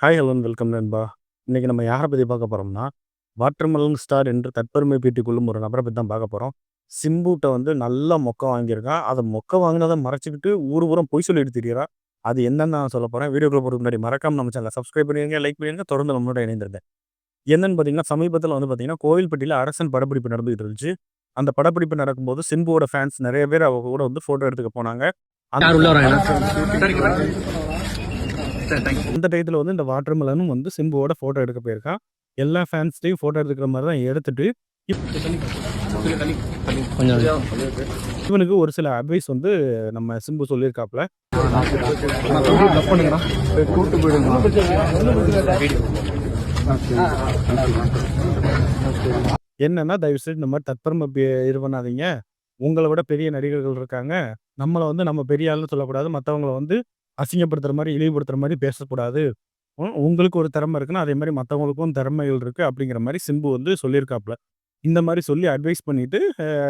Hi hello welcome நண்பா. இன்றைக்கி நம்ம யாரை பற்றி பார்க்க போகிறோம்னா வாட்டர்மெலன் ஸ்டார் என்று தற்பெருமை பீட்டிக் கொள்ளும் ஒரு நபரை பற்றி தான் பார்க்க போகிறோம் சிம்புட்ட வந்து நல்லா மொக்க வாங்கியிருக்கான் அதை மொக்க வாங்கினதை மறைச்சிக்கிட்டு ஊர் ஊரம் பொய் சொல்லிட்டு தெரியறா. அது என்னன்னு நான் சொல்ல போகிறேன் வீடியோக்குள்ள போகிறதுக்கு முன்னாடி மறக்காம நம்ம சேனலை சப்ஸ்கிரைப் பண்ணிடுங்க லைக் பண்ணிடுங்க தொடர்ந்து நம்மளோட இணைந்திருந்தேன் என்னன்னு பார்த்தீங்கன்னா சமீபத்தில் வந்து பார்த்தீங்கன்னா கோவில்பட்டியில் அரசன் படப்பிடிப்பு நடந்துகிட்டு இருந்துச்சு. அந்த படப்பிடிப்பு நடக்கும்போது சிம்புவோட ஃபேன்ஸ் நிறைய பேர் அவங்க கூட வந்து ஃபோட்டோ எடுத்துக்க போனாங்க. அந்த- அந்த டயத்தில் வந்து இந்த வாட்டர் மெலனும் வந்து சிம்புவோட ஃபோட்டோ எடுக்க போயிருக்கான் எல்லா ஃபேன்ஸ்டையும் ஃபோட்டோ எடுக்கிற மாதிரி தான் எடுத்துட்டு இவனுக்கு ஒரு சில அட்வைஸ் வந்து நம்ம சிம்பு சொல்லியிருக்காப்ல என்னன்னா தயவு செய்து இந்த மாதிரி தற்பரம இது பண்ணாதீங்க. உங்களை விட பெரிய நடிகர்கள் இருக்காங்க. நம்மளை வந்து நம்ம பெரிய ஆளுன்னு சொல்லக்கூடாது. மற்றவங்கள வந்து அசிங்கப்படுத்துற மாதிரி இழிவுபடுத்துற மாதிரி பேசக்கூடாது. உம், உங்களுக்கு ஒரு திறமை இருக்குன்னா அதே மாதிரி மற்றவங்களுக்கும் திறமைகள் இருக்கு அப்படிங்கிற மாதிரி சிம்பு வந்து சொல்லியிருக்காப்ல இந்த மாதிரி சொல்லி அட்வைஸ் பண்ணிட்டு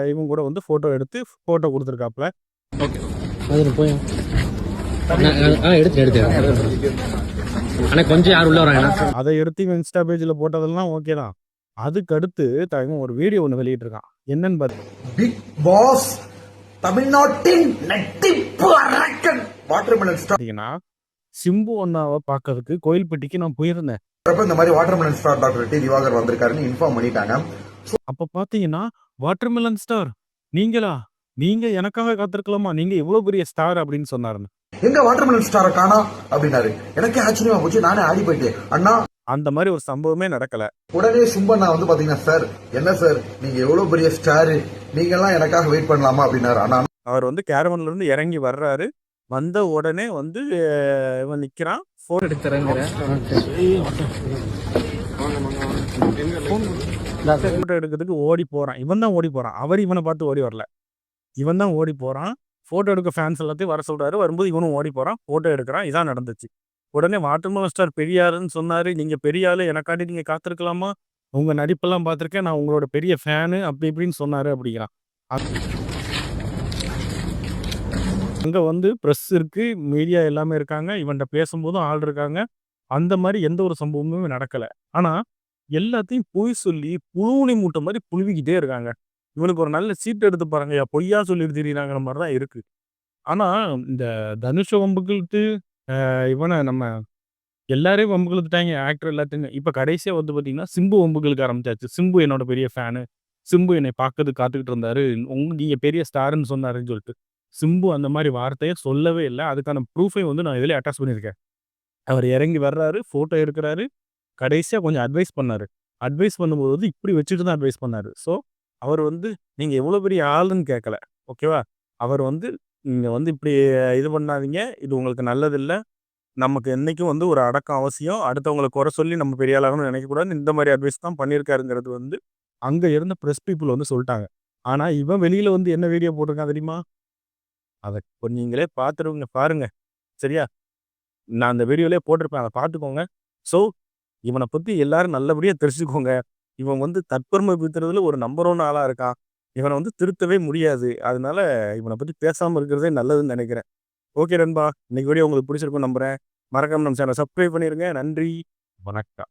இவங்க கூட வந்து ஃபோட்டோ எடுத்து ஃபோட்டோ கொடுத்துருக்காப்ல அது போய். ஆ எடுத்து எடுத்து அண்ணா கொஞ்சம் யார் உள்ள வராங்க அதை எடுத்து இவன் இன்ஸ்டா பேஜில் போட்டதெல்லாம் ஓகே தான். அதுக்கு அடுத்து த- இவன் ஒரு வீடியோ ஒன்று வெளியிட்டிருக்கான். என்னன்னு பார்த்து பிக் பாஸ் தமிழ்நாட்டின் நட்டிப்பு அரக்கன். Watermelon star. பார்த்தீங்கன்னா சிம்பு அண்ணாவை பார்க்கறதுக்கு கோயில்பட்டிக்கு நான் போயிருந்தேன். இந்த மாதிரி watermelon star doctor D Diwakar வந்திருக்காருன்னு இன்ஃபார்ம் பண்ணிட்டாங்க. அப்போ பார்த்தீங்கன்னா வாட்டர்மெலன் ஸ்டார் நீங்களா? நீங்க எனக்காக காத்திருக்கலாமா? நீங்க எவ்வளவு பெரிய ஸ்டார் அப்படின்னு சொன்னாருன்னு. எங்க வாட்டர்மெலன் ஸ்டாரை காணா? அப்படின்னாரு. எனக்கே ஆச்சரியமா போச்சு. நானே ஆடி போயிட்டேன் அண்ணா. அந்த மாதிரி ஒரு சம்பவமே நடக்கல. உடனே சும்பண்ணா வந்து பாத்தீங்கன்னா சார் என்ன சார்? நீங்க எவ்வளவு பெரிய ஸ்டாரு? நீங்க எல்லாம் எனக்காக வெயிட் பண்ணலாமா அப்படின்னாரு. அண்ணா அவர் வந்து கேரவன்ல இருந்து இறங்கி வர்றாரு. வந்த உடனே வந்து இவன் நிக்கிறான். போன் போட்டோ எடுக்கிறதுக்கு ஓடி போறான். இவன் தான் ஓடி போறான். அவர் இவனை பார்த்து ஓடி வரல. இவன் தான் ஓடி போறான். போட்டோ எடுக்க ஃபேன்ஸ் எல்லாத்தையும் வர சொல்றாரு. வரும்போது இவனும் ஓடி போறான். போட்டோ எடுக்கிறான். இதான் நடந்துச்சு. உடனே வாட்டர்மெலன் ஸ்டார் பெரியாருன்னு சொன்னாரு. நீங்க பெரிய ஆளு எனக்காண்டி நீங்க காத்திருக்கலாமா? உங்கள் நடிப்பெல்லாம் பார்த்துருக்கேன். நான் உங்களோட பெரிய ஃபேனு அப்படி இப்படின்னு சொன்னார் அப்படிங்கிறான் அங்கே வந்து ப்ரெஸ் இருக்குது மீடியா எல்லாமே இருக்காங்க. இவன்கிட்ட பேசும்போதும் ஆள் இருக்காங்க. அந்த மாதிரி எந்த ஒரு சம்பவமுமே நடக்கலை. ஆனால் எல்லாத்தையும் பொய் சொல்லி புழுவுனி மூட்டை மாதிரி புழுவிக்கிட்டே இருக்காங்க. இவனுக்கு ஒரு நல்ல சீட் எடுத்து பாருங்க பொய்யா சொல்லிட்டு திரியிறாங்கிற மாதிரி தான் இருக்குது ஆனால் இந்த தனுஷ வம்புக்கிட்டு இவனை நம்ம எல்லாரையும் வம்புகளுத்துட்டாங்க ஆக்டர் எல்லாத்தையும். இப்போ கடைசியாக வந்து பார்த்தீங்கன்னா சிம்பு வம்புகளுக்கு ஆரம்பிச்சாச்சு. சிம்பு என்னோட பெரிய ஃபேனு சிம்பு என்னை பார்க்கறதுக்கு காத்துக்கிட்டு இருந்தாரு. உங்க நீங்கள் பெரிய ஸ்டாருன்னு சொன்னாருன்னு சொல்லிட்டு. சிம்பு அந்த மாதிரி வார்த்தையை சொல்லவே இல்லை. அதுக்கான ப்ரூஃபை வந்து நான் இதில் அட்டாச் பண்ணியிருக்கேன். அவர் இறங்கி வர்றாரு ஃபோட்டோ எடுக்கிறாரு. கடைசியாக கொஞ்சம் அட்வைஸ் பண்ணாரு. அட்வைஸ் பண்ணும்போது வந்து இப்படி வச்சுட்டு தான் அட்வைஸ் பண்ணாரு. ஸோ அவர் வந்து நீங்கள் எவ்வளோ பெரிய ஆளுன்னு கேட்கல ஓகேவா அவர் வந்து நீங்கள் வந்து இப்படி இது பண்ணாதீங்க. இது உங்களுக்கு நல்லதில்லை. நமக்கு என்றைக்கும் வந்து ஒரு அடக்கம் அவசியம். அடுத்தவங்களை குறை சொல்லி நம்ம பெரிய ஆளாகணும்னு நினைக்கக்கூடாது இந்த மாதிரி அட்வைஸ் தான் பண்ணியிருக்காருங்கிறது வந்து அங்கே இருந்த ப்ரெஸ் பீப்புள் வந்து சொல்லிட்டாங்க. ஆனால் இவன் வெளியில் வந்து என்ன வீடியோ போட்டிருக்கான் தெரியுமா? அதை இப்போ நீங்களே பார்த்துருவீங்க பாருங்க. சரியா? நான் அந்த வீடியோலே போட்டிருப்பேன் அதை பார்த்துக்கோங்க ஸோ இவனை பற்றி எல்லாரும் நல்லபடியாக தெரிஞ்சுக்கோங்க. இவன் வந்து தற்பெருமை பித்துறதுல ஒரு நம்பர் ஒன் ஆளாக இருக்கான். இவனை வந்து திருத்தவே முடியாது. அதனால இவனை பற்றி பேசாமல் இருக்கிறதே நல்லதுன்னு நினைக்கிறேன். ஓகே நண்பா. இன்னைக்கு வீடியோ உங்களுக்கு பிடிச்சிருக்கும் நம்புறேன். மறக்காம நம்ம சேனலை சப்ஸ்கிரைப் பண்ணிருங்க. நன்றி. வணக்கம்.